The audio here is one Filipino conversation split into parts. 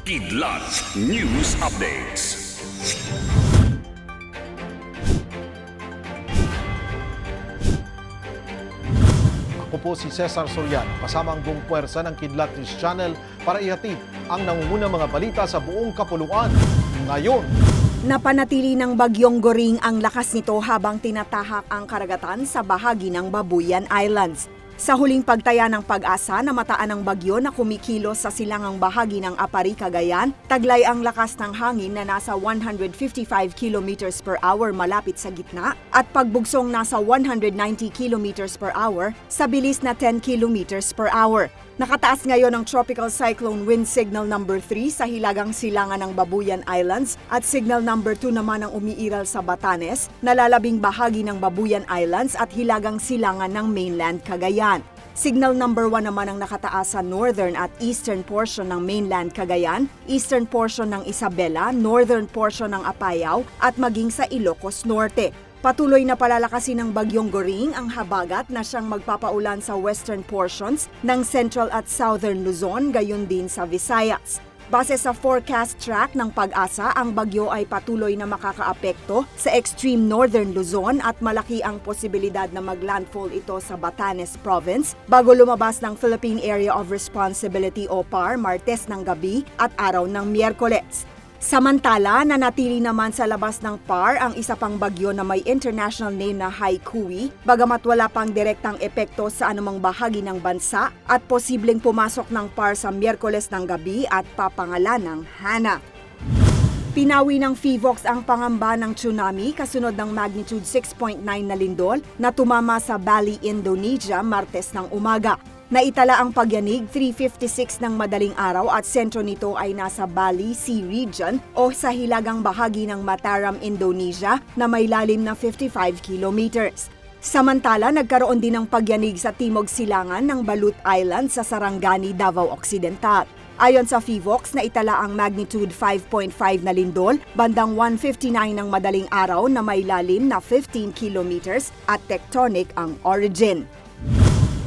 Kidlat News Updates. Ako po si Cesar Soriano, kasama ang buong puwersa ng Kidlat News Channel para ihatid ang nangungunang mga balita sa buong kapuluan. Ngayon, Napanatili ng bagyong Goring ang lakas nito habang tinatahak ang karagatan sa bahagi ng Babuyan Islands. Sa huling pagtaya ng pag-asa na mataan ng bagyo na kumikilos sa silangang bahagi ng Apari, Cagayan, taglay ang lakas ng hangin na nasa 155 km per hour malapit sa gitna at pagbugsong nasa 190 km per hour sa bilis na 10 km per hour. Nakataas ngayon ang tropical cyclone wind signal number 3 sa hilagang silangan ng Babuyan Islands at signal number 2 naman ang umiiral sa Batanes, nalalabing bahagi ng Babuyan Islands at hilagang silangan ng mainland Cagayan. Signal number 1 naman ang nakataas sa northern at eastern portion ng mainland Cagayan, eastern portion ng Isabela, northern portion ng Apayao at maging sa Ilocos Norte. Patuloy na palalakasin ng bagyong Goring ang habagat na siyang magpapaulan sa western portions ng central at southern Luzon, gayon din sa Visayas. Base sa forecast track ng pag-asa, ang bagyo ay patuloy na makakaapekto sa extreme northern Luzon at malaki ang posibilidad na maglandfall ito sa Batanes Province bago lumabas ng Philippine Area of Responsibility o PAR Martes ng gabi at araw ng Miyerkules. Samantala, nanatili naman sa labas ng PAR ang isa pang bagyo na may international name na Haikui, bagamat wala pang direktang epekto sa anumang bahagi ng bansa at posibleng pumasok ng PAR sa Miyerkules ng gabi at papangalan ng Hana. Pinawi ng FIVOX ang pangamba ng tsunami kasunod ng magnitude 6.9 na lindol na tumama sa Bali, Indonesia, Martes ng umaga. Naitala ang pagyanig 3.56 ng madaling araw at sentro nito ay nasa Bali Sea Region o sa hilagang bahagi ng Mataram, Indonesia na may lalim na 55 kilometers. Samantala, nagkaroon din ng pagyanig sa timog silangan ng Balut Island sa Sarangani, Davao Occidental. Ayon sa FIVOX, naitala ang magnitude 5.5 na lindol bandang 1.59 ng madaling araw na may lalim na 15 kilometers at tectonic ang origin.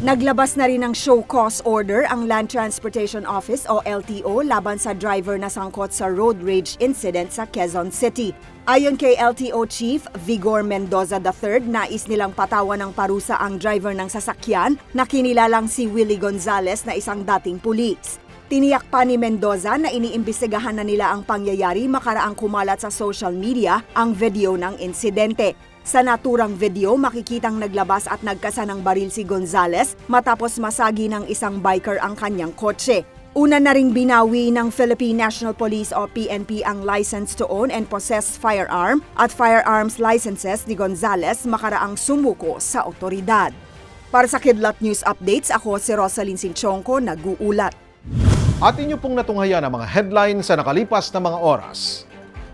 Naglabas na rin ng show cause order ang Land Transportation Office o LTO laban sa driver na sangkot sa road rage incident sa Quezon City. Ayon kay LTO Chief Vigor Mendoza III, nais nilang patawan ng parusa ang driver ng sasakyan na kinilalang si Willie Gonzales na isang dating pulis. Tiniyak pa ni Mendoza na iniimbestigahan na nila ang pangyayari makaraang kumalat sa social media ang video ng insidente. Sa naturang video, makikitang naglabas at nagkasa ng baril si Gonzales matapos masagi ng isang biker ang kanyang kotse. Una na ring binawi ng Philippine National Police o PNP ang license to own and possess firearm at firearms licenses ni Gonzales makaraang sumuko sa otoridad. Para sa Kidlat News Updates, ako si Rosalyn Sinchonko, nag-uulat. at inyo pong natunghayan ang mga headlines sa nakalipas na mga oras.